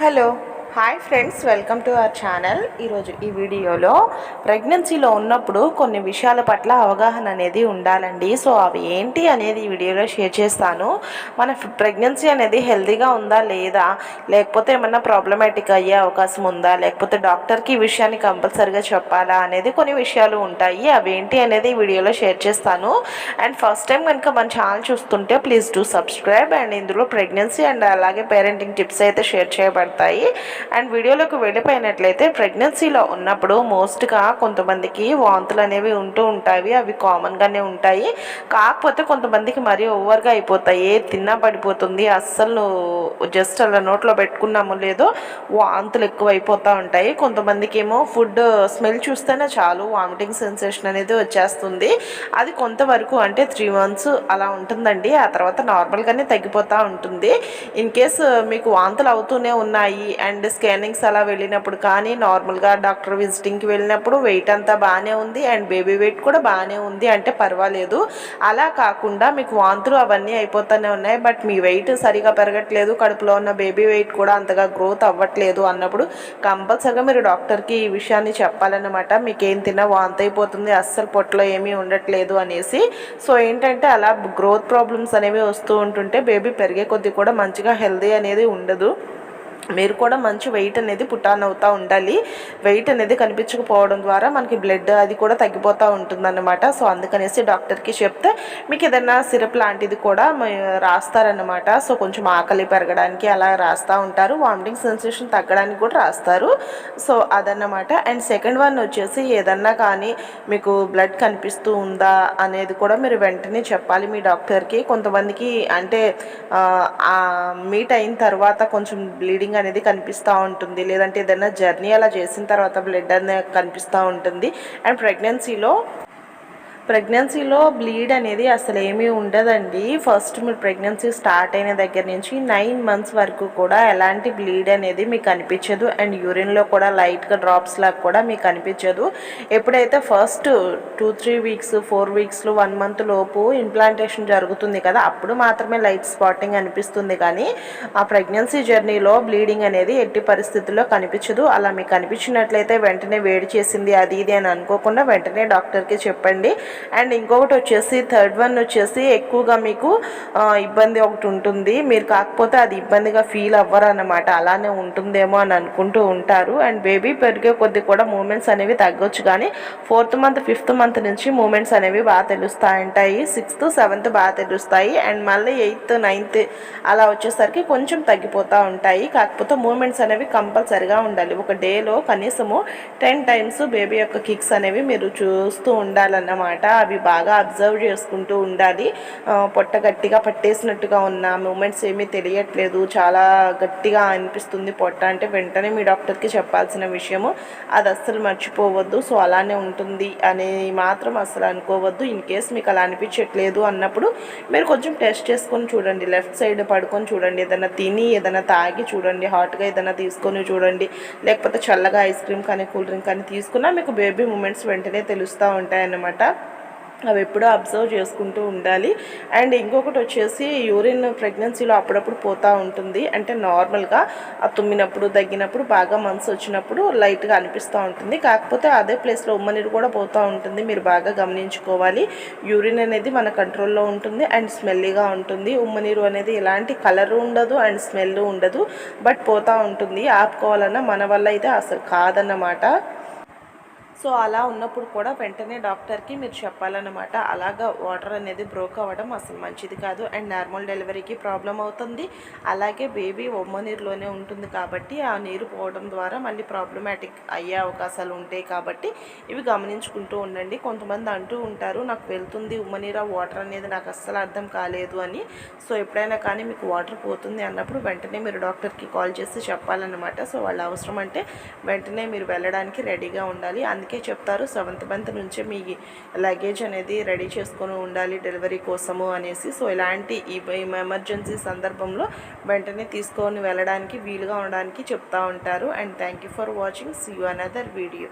Hello. Hi friends welcome to our channel ఈరోజు ఈ వీడియోలో ప్రెగ్నెన్సీలో ఉన్నప్పుడు కొన్ని విషయాల పట్ల అవగాహన అనేది ఉండాలండి. సో అవి ఏంటి అనేది ఈ వీడియోలో షేర్ చేస్తాను. మన ప్రెగ్నెన్సీ అనేది హెల్తీగా ఉందా లేదా? లేకపోతే ఏమన్నా ప్రాబ్లమాటిక్ అయ్యే అవకాశం ఉందా? లేకపోతే డాక్టర్కి ఈ విషయాన్ని కంపల్సరిగా చెప్పాలా? అనేది కొన్ని విషయాలు ఉంటాయి. అవి ఏంటి అనేది ఈ వీడియోలో షేర్ చేస్తాను. అండ్ ఫస్ట్ టైం కనుక మన ఛానల్ చూస్తుంటే ప్లీజ్ డూ సబ్స్క్రైబ్ అండ్ ఇందులో ప్రెగ్నెన్సీ అండ్ అలాగే పేరెంటింగ్ టిప్స్ అయితే షేర్ చేయబడతాయి. అండ్ వీడియోలోకి వెళ్ళిపోయినట్లయితే ప్రెగ్నెన్సీలో ఉన్నప్పుడు మోస్ట్గా కొంతమందికి వాంతులు అనేవి ఉంటూ ఉంటాయి. అవి కామన్గానే ఉంటాయి. కాకపోతే కొంతమందికి మరీ ఓవర్గా అయిపోతాయి. తిన్నా పడిపోతుంది. అస్సలు జస్ట్ అలా నోట్లో పెట్టుకున్నాము లేదో వాంతులు ఎక్కువ అయిపోతూ ఉంటాయి. కొంతమందికి ఏమో ఫుడ్ స్మెల్ చూస్తేనే చాలు వామిటింగ్ సెన్సేషన్ అనేది వచ్చేస్తుంది. అది కొంతవరకు అంటే త్రీ మంత్స్ అలా ఉంటుందండి. ఆ తర్వాత నార్మల్గానే తగ్గిపోతూ ఉంటుంది. ఇన్ కేస్ మీకు వాంతులు అవుతూనే ఉన్నాయి అండ్ స్కానింగ్స్ అలా వెళ్ళినప్పుడు కానీ నార్మల్గా డాక్టర్ విజిటింగ్కి వెళ్ళినప్పుడు వెయిట్ అంతా బాగానే ఉంది అండ్ బేబీ వెయిట్ కూడా బాగానే ఉంది అంటే పర్వాలేదు. అలా కాకుండా మీకు వాంతులు అవన్నీ అయిపోతూనే ఉన్నాయి. బట్ మీ వెయిట్ సరిగా పెరగట్లేదు. కడుపులో ఉన్న బేబీ వెయిట్ కూడా అంతగా గ్రోత్ అవ్వట్లేదు అన్నప్పుడు కంపల్సరిగా మీరు డాక్టర్కి ఈ విషయాన్ని చెప్పాలన్నమాట. మీకు ఏం తిన్నా వాంతి అయిపోతుంది అస్సలు పొట్టలో ఏమీ ఉండట్లేదు అనేసి. సో ఏంటంటే అలా గ్రోత్ ప్రాబ్లమ్స్ అనేవి వస్తూ ఉంటుంటే బేబీ పెరిగే కొద్దీ కూడా మంచిగా హెల్దీ అనేది ఉండదు. మీరు కూడా మంచి వెయిట్ అనేది పుట్టాన్ అవుతూ ఉండాలి. వెయిట్ అనేది కనిపించకపోవడం ద్వారా మనకి బ్లడ్ అది కూడా తగ్గిపోతూ ఉంటుందన్నమాట. సో అందుకనేసి డాక్టర్కి చెప్తే మీకు ఏదైనా సిరప్ లాంటిది కూడా రాస్తారనమాట సో కొంచెం ఆకలి పెరగడానికి అలా రాస్తూ ఉంటారు. వామిటింగ్ సెన్సేషన్ తగ్గడానికి కూడా రాస్తారు. సో అదన్నమాట. అండ్ సెకండ్ వన్ వచ్చేసి ఏదన్నా కానీ మీకు బ్లడ్ కనిపిస్తూ ఉందా అనేది కూడా మీరు వెంటనే చెప్పాలి మీ డాక్టర్కి. కొంతమందికి అంటే మీట్ అయిన తర్వాత కొంచెం బ్లీడింగ్ అనేది కనిపిస్తూ ఉంటుంది. లేదంటే ఏదైనా జర్నీ అలా చేసిన తర్వాత బ్లడ్ అనేది కనిపిస్తూ ఉంటుంది. అండ్ ప్రెగ్నెన్సీలో ప్రెగ్నెన్సీలో బ్లీడ్ అనేది అసలు ఏమీ ఉండదండి. ఫస్ట్ మీరు ప్రెగ్నెన్సీ స్టార్ట్ అయిన దగ్గర నుంచి నైన్ మంత్స్ వరకు కూడా ఎలాంటి బ్లీడ్ అనేది మీకు కనిపించదు అండ్ యూరిన్లో కూడా లైట్గా డ్రాప్స్ లాగా కూడా మీకు కనిపించదు ఎప్పుడైతే first two three weeks four వీక్స్లో one month లోపు ఇంప్లాంటేషన్ జరుగుతుంది కదా అప్పుడు మాత్రమే లైట్ స్పాటింగ్ అనిపిస్తుంది. కానీ ఆ ప్రెగ్నెన్సీ జర్నీలో బ్లీడింగ్ అనేది ఎట్టి పరిస్థితుల్లో కనిపించదు. అలా మీకు కనిపించినట్లయితే వెంటనే వేడి చేసింది అది ఇది అని అనుకోకుండా వెంటనే డాక్టర్కి చెప్పండి. అండ్ ఇంకొకటి వచ్చేసి థర్డ్ వన్ వచ్చేసి ఎక్కువగా మీకు ఇబ్బంది ఒకటి ఉంటుంది. మీరు కాకపోతే అది ఇబ్బందిగా ఫీల్ అవ్వరు అన్నమాట అలానే ఉంటుందేమో అని అనుకుంటూ ఉంటారు. అండ్ బేబీ పెరిగే కొద్ది కూడా మూమెంట్స్ అనేవి తగ్గొచ్చు. కానీ ఫోర్త్ మంత్ ఫిఫ్త్ మంత్ నుంచి మూమెంట్స్ అనేవి బాగా తెలుస్తాయంటాయి. సిక్స్త్ సెవెంత్ బాగా తెలుస్తాయి. అండ్ మళ్ళీ ఎయిత్ నైన్త్ అలా వచ్చేసరికి కొంచెం తగ్గిపోతూ ఉంటాయి. కాకపోతే మూమెంట్స్ అనేవి కంపల్సరిగా ఉండాలి. ఒక డేలో కనీసము టెన్ టైమ్స్ బేబీ యొక్క కిక్స్ అనేవి మీరు చూస్తూ ఉండాలన్నమాట. అవి బాగా అబ్జర్వ్ చేసుకుంటూ ఉండాలి. పొట్ట గట్టిగా పట్టేసినట్టుగా ఉన్న మూమెంట్స్ ఏమీ తెలియట్లేదు. చాలా గట్టిగా అనిపిస్తుంది పొట్ట. అంటే వెంటనే మీ డాక్టర్కి చెప్పాల్సిన విషయము అది అస్సలు మర్చిపోవద్దు. సో అలానే ఉంటుంది అని మాత్రం అసలు అనుకోవద్దు. ఇన్ కేస్ మీకు అలా అనిపించట్లేదు అన్నప్పుడు మీరు కొంచెం టెస్ట్ చేసుకొని చూడండి. లెఫ్ట్ సైడ్ పడుకొని చూడండి. ఏదైనా తిని ఏదైనా తాగి చూడండి. హాట్గా ఏదైనా తీసుకొని చూడండి. లేకపోతే చల్లగా ఐస్ క్రీమ్ కానీ కూల్ డ్రింక్ కానీ తీసుకున్నా మీకు బేబీ మూమెంట్స్ వెంటనే తెలుస్తూ ఉంటాయన్నమాట. అవి ఎప్పుడూ అబ్జర్వ్ చేసుకుంటూ ఉండాలి. అండ్ ఇంకొకటి వచ్చేసి యూరిన్ ప్రెగ్నెన్సీలో అప్పుడప్పుడు పోతూ ఉంటుంది. అంటే నార్మల్గా ఆ తుమ్మినప్పుడు తగ్గినప్పుడు బాగా మనసు వచ్చినప్పుడు లైట్గా అనిపిస్తూ ఉంటుంది. కాకపోతే అదే ప్లేస్లో ఉమ్మనీరు కూడా పోతూ ఉంటుంది. మీరు బాగా గమనించుకోవాలి. యూరిన్ అనేది మన కంట్రోల్లో ఉంటుంది. అండ్ స్మెల్లీగా ఉంటుంది. ఉమ్మనీరు అనేది ఎలాంటి కలర్ ఉండదు అండ్ స్మెల్ ఉండదు. బట్ పోతూ ఉంటుంది. ఆపుకోవాలన్నా మన వల్ల అయితే అసలు కాదన్నమాట. సో అలా ఉన్నప్పుడు కూడా వెంటనే డాక్టర్కి మీరు చెప్పాలన్నమాట. అలాగా వాటర్ అనేది బ్రోక్ అవ్వడం అసలు మంచిది కాదు. అండ్ నార్మల్ డెలివరీకి ప్రాబ్లం అవుతుంది. అలాగే బేబీ ఒమ్మ నీరులోనే ఉంటుంది కాబట్టి ఆ నీరు పోవడం ద్వారా మళ్ళీ ప్రాబ్లమాటిక్ అయ్యే అవకాశాలు ఉంటాయి కాబట్టి ఇవి గమనించుకుంటూ ఉండండి. కొంతమంది అంటూ ఉంటారు నాకు వెళ్తుంది ఉమ్మనీర వాటర్ అనేది నాకు అస్సలు అర్థం కాలేదు అని. సో ఎప్పుడైనా కానీ మీకు వాటర్ పోతుంది అన్నప్పుడు వెంటనే మీరు డాక్టర్కి కాల్ చేసి చెప్పాలన్నమాట. సో వాళ్ళ అవసరం అంటే వెంటనే మీరు వెళ్ళడానికి రెడీగా ఉండాలి. అందుకే చెప్తారు. సెవెంత్ మంత్ నుంచే మీ లగేజ్ అనేది రెడీ చేసుకొని ఉండాలి డెలివరీ కోసము అనేసి. సో ఇలాంటి ఈ ఎమర్జెన్సీ సందర్భంలో వెంటనే తీసుకొని వెళ్ళడానికి వీలుగా ఉండడానికి చెప్తా ఉంటారు. And thank you for watching. See you another video.